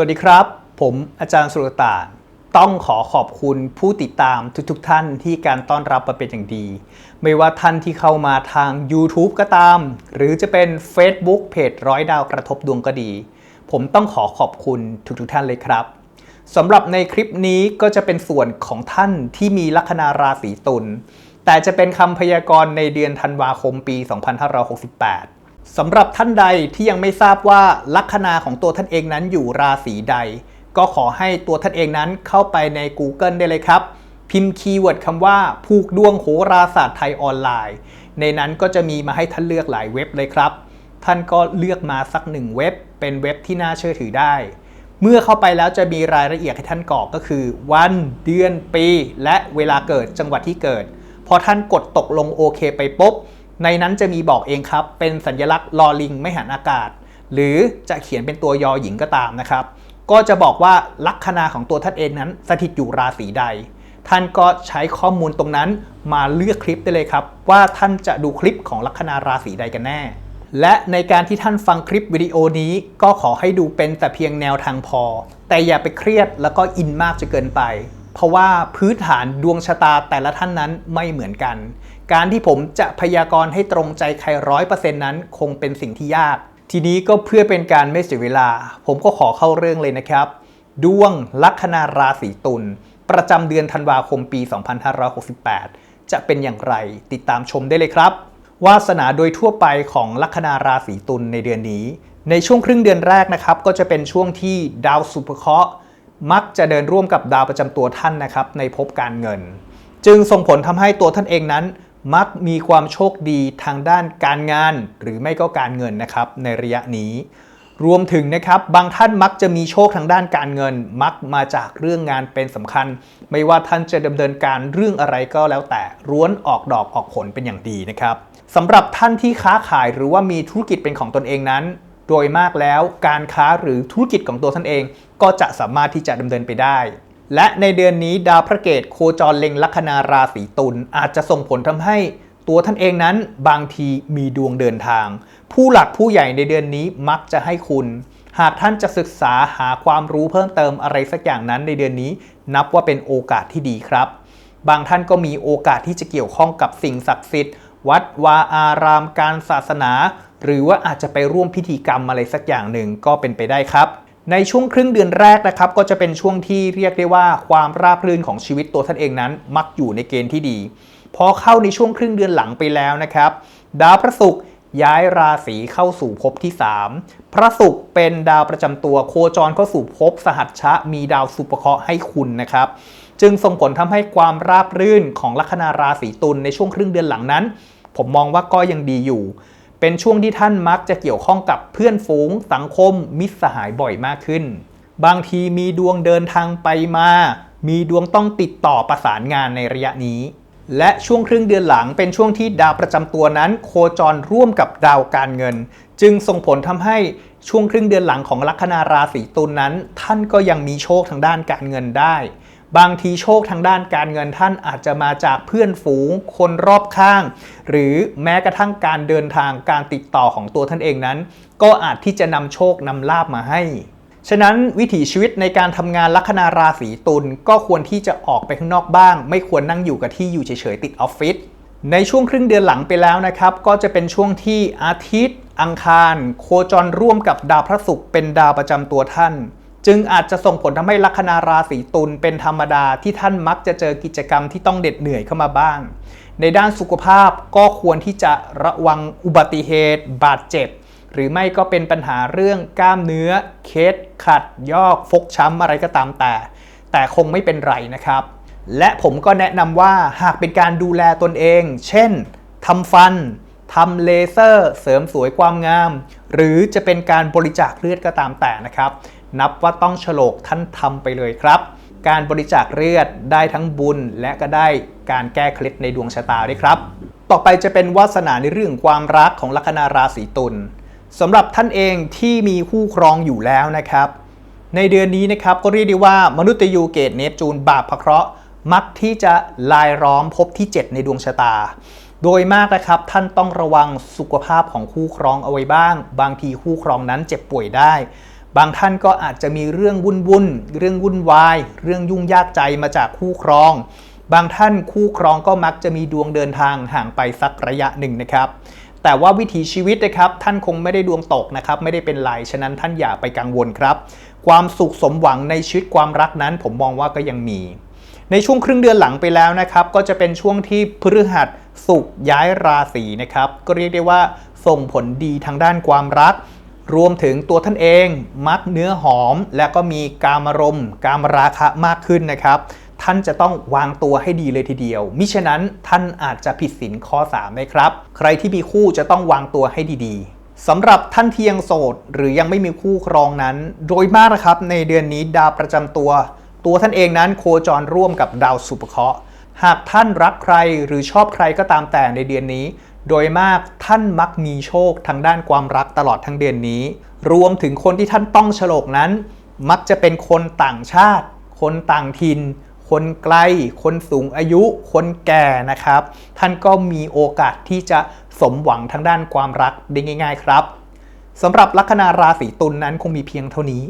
สวัสดีครับ ผมอาจารย์สุรตานต้องขอขอบคุณผู้ติดตามทุกๆทท่านที่การต้อนรับมาเป็นอย่างดี ไม่ว่าท่านที่เข้ามาทาง YouTube ก็ตาม หรือจะเป็น Facebook เพจร้อยดาวกระทบดวงก็ดี ผมต้องขอขอบคุณทุกๆทท่านเลยครับสำหรับในคลิปนี้ก็จะเป็นส่วนของท่านที่มีลัคนาราศีตุลแต่จะเป็นคำพยากรณ์ในเดือนธันวาคมปี 2568 สำหรับท่านใดที่ยังไม่ทราบว่าลัคนาของตัวท่านเองนั้นอยู่ราศีใด ก็ขอให้ตัวท่านเองนั้นเข้าไปใน Google ได้เลยครับ พิมพ์คีย์เวิร์ดคำว่า ผูกดวงโหราศาสตร์ไทยออนไลน์ ในนั้นก็จะมีมาให้ท่านเลือกหลายเว็บเลยครับ ท่านก็เลือกมาสักหนึ่งเว็บ เป็นเว็บที่น่าเชื่อถือได้ เมื่อเข้าไปแล้วจะมีรายละเอียดให้ท่านกรอกก็คือ วันเดือนปี และเวลาเกิดจังหวัดที่เกิด พอท่านกดตกลงโอเคไปปุ๊บ ในนั้นจะมีบอกเองครับ เป็นสัญลักษณ์ลอลิงไม่หันอากาศ หรือจะเขียนเป็นตัวยอหญิงก็ตามนะครับ ก็จะบอกว่าลัคนาของตัวท่านเองนั้นสถิตอยู่ราศีใด ท่านก็ใช้ข้อมูลตรงนั้นมาเลือกคลิปได้เลยครับ ว่าท่านจะดูคลิปของลัคนาราศีใดกันแน่ และในการที่ท่านฟังคลิปวิดีโอนี้ ก็ขอให้ดูเป็นแต่เพียงแนวทางพอ แต่อย่าไปเครียดแล้วก็อินมากจนเกินไป เพราะว่าพื้นฐานดวงชะตาแต่ละท่านนั้นไม่เหมือนกัน การที่ผมจะพยากรณ์ให้ตรงใจใครร้อยเปอร์เซ็นต์นั้นคงเป็นสิ่งที่ยาก ทีนี้ก็เพื่อเป็นการไม่เสียเวลา ผมก็ขอเข้าเรื่องเลยนะครับ ดวงลัคนาราศีตุลประจำเดือนธันวาคมปี 2568 จะเป็นอย่างไรติดตามชมได้เลยครับ วาสนาโดยทั่วไปของลัคนาราศีตุลในเดือนนี้ ในช่วงครึ่งเดือนแรกนะครับ ก็จะเป็นช่วงที่ดาวสุภเคราะห์ มักจะเดินร่วมกับดาวประจำตัวท่านนะครับในภพการเงิน จึงส่งผลทำให้ตัวท่านเองนั้น มักมีความโชคดีทางด้านการงาน หรือไม่ก็การเงินนะครับในระยะนี้ รวมถึงนะครับบางท่านมักจะมีโชคทางด้านการเงิน มักมาจากเรื่องงานเป็นสำคัญ ไม่ว่าท่านจะดำเนินการเรื่องอะไรก็แล้วแต่ร้วนออกดอกออกผลเป็นอย่างดีนะครับสำหรับท่านที่ค้าขายหรือว่ามีธุรกิจเป็นของตนเองนั้น โดยมากแล้วการค้าหรือธุรกิจของตัวท่านเอง ก็จะสามารถที่จะดำเนินไปได้ และในเดือนนี้ดาวพระเกตโคจรเล็งลัคนาราศีตุลอาจจะส่งผลทำให้ตัวท่านเองนั้นบางทีมีดวงเดินทาง ผู้หลักผู้ใหญ่ในเดือนนี้มักจะให้คุณ หากท่านจะศึกษาหาความรู้เพิ่มเติมอะไรสักอย่างนั้นในเดือนนี้ นับว่าเป็นโอกาสที่ดีครับ บางท่านก็มีโอกาสที่จะเกี่ยวข้องกับสิ่งศักดิ์สิทธิ์ วัดวาอารามการศาสนา หรือว่าอาจจะไปร่วมพิธีกรรมอะไรสักอย่างหนึ่งก็เป็นไปได้ครับ ในช่วงครึ่งเดือนแรกนะครับก็จะเป็นช่วงที่เรียกได้ว่าความราบรื่นของชีวิตตัวท่านเองนั้น มักอยู่ในเกณฑ์ที่ดี พอเข้าในช่วงครึ่งเดือนหลังไปแล้วนะครับดาวพระศุกร์ย้ายราศีเข้าสู่ภพที่ 3 พระศุกร์เป็นดาวประจำตัวโคจรเข้าสู่ภพสหัชชะ มีดาวสุปเคราะห์ให้คุณนะครับ จึงส่งผลทำให้ความราบรื่นของลัคนาราศีตุลในช่วงครึ่งเดือนหลังนั้น ผมมองว่าก็ยังดีอยู่ เป็นช่วงที่ท่านมักจะเกี่ยวข้องกับเพื่อนฝูง สังคม มิตรสหายบ่อยมากขึ้น บางทีมีดวงเดินทางไปมา มีดวงต้องติดต่อประสานงานในระยะนี้ และช่วงครึ่งเดือนหลังเป็นช่วงที่ดาวประจำตัวนั้น โคจรร่วมกับดาวการเงิน จึงส่งผลทำให้ช่วงครึ่งเดือนหลังของลัคนาราศีตุลนนั้น ท่านก็ยังมีโชคทางด้านการเงินได้ บางทีโชคทางด้านการเงินท่านอาจจะมาจากเพื่อนฝูง คนรอบข้าง หรือแม้กระทั่งการเดินทางการติดต่อของตัวท่านเองนั้น ก็อาจที่จะนำโชคนำลาบมาให้ ฉะนั้นวิถีชีวิตในการทำงานลัคนาราศีตุลก็ควรที่จะออกไปข้างนอกบ้าง ไม่ควรนั่งอยู่กับที่อยู่เฉยๆติดออฟฟิศในช่วงครึ่งเดือนหลังไปแล้วนะครับ ก็จะเป็นช่วงที่อาทิตย์ อังคาร โคจรร่วมกับดาวพระศุกร์เป็นดาวประจำตัวท่าน จึงอาจจะส่งผลทำให้ลัคนาราศีตุลเป็นธรรมดาที่ท่านมักจะเจอกิจกรรมที่ต้องเด็ดเหนื่อยเข้ามาบ้าง ในด้านสุขภาพก็ควรที่จะระวังอุบัติเหตุ บาดเจ็บ หรือไม่ก็เป็นปัญหาเรื่องกล้ามเนื้อ เคสขัด ยอก ฟกช้ำอะไรก็ตามแต่ แต่คงไม่เป็นไรนะครับ และผมก็แนะนำว่าหากเป็นการดูแลตนเอง เช่นทำฟันทำเลเซอร์ เสริมสวยความงาม หรือจะเป็นการบริจาคเลือดก็ตามแต่นะครับ นับว่าต้องฉลกท่านทำไปเลยครับ การบริจาคเลือดได้ทั้งบุญ และก็ได้การแก้เคล็ดในดวงชะตาด้วยครับ ต่อไปจะเป็นวาสนาในเรื่องความรักของลัคนาราศีตุลสำหรับท่านเองที่มีคู่ครองอยู่แล้วนะครับ ในเดือนนี้นะครับก็เรียกได้ว่ามนุษย์ยูเกตเนปจูนบาปพระเคราะห์มักที่จะลายล้อมพบที่ 7 ในดวงชะตา โดยมากนะครับท่านต้องระวังสุขภาพของคู่ครองเอาไว้บ้าง บางทีคู่ครองนั้นเจ็บป่วยได้ บางท่านก็อาจจะมีเรื่องวุ่นวุ่นเรื่องวุ่นวาย เรื่องยุ่งยากใจมาจากคู่ครอง บางท่านคู่ครองก็มักจะมีดวงเดินทางห่างไปสักระยะหนึ่งนะครับแต่ว่าวิถีชีวิตนะครับท่านคงไม่ได้ดวงตกนะครับไม่ได้เป็นไรฉะนั้นท่านอย่าไปกังวลครับ ความสุขสมหวังในชีวิตความรักนั้น ผมมองว่าก็ยังมี ในช่วงครึ่งเดือนหลังไปแล้วนะครับ ก็จะเป็นช่วงที่พฤหัสสุกย้ายราศีนะครับ ก็เรียกได้ว่าส่งผลดีทางด้านความรัก รวมถึงตัวท่านเองมักเนื้อหอม และก็มีการมรมการมราคะมากขึ้นนะครับ ท่านจะต้องวางตัวให้ดีเลยทีเดียว มิฉะนั้นท่านอาจจะผิดศีลข้อ3ได้ครับ ใครที่มีคู่จะต้องวางตัวให้ดีๆสำหรับท่านที่ยังโสด หรือยังไม่มีคู่ครองนั้น โดยมากนะครับในเดือนนี้ดาวประจำตัว ตัวท่านเองนั้นโคจรร่วมกับดาวสุภเคราะห์หากท่านรักใครหรือชอบใครก็ตามแต่ในเดือนนี้ โดยมากท่านมักมีโชคทางด้านความรักตลอดทั้งเดือนนี้ รวมถึงคนที่ท่านต้องฉลกนั้น มักจะเป็นคนต่างชาติ คนต่างถิ่น คนไกล คนสูงอายุ คนแก่นะครับ ท่านก็มีโอกาสที่จะสมหวังทางด้านความรักได้ง่าย ๆ ครับสำหรับลัคนาราศีตุลนนั้นคงมีเพียงเท่านี้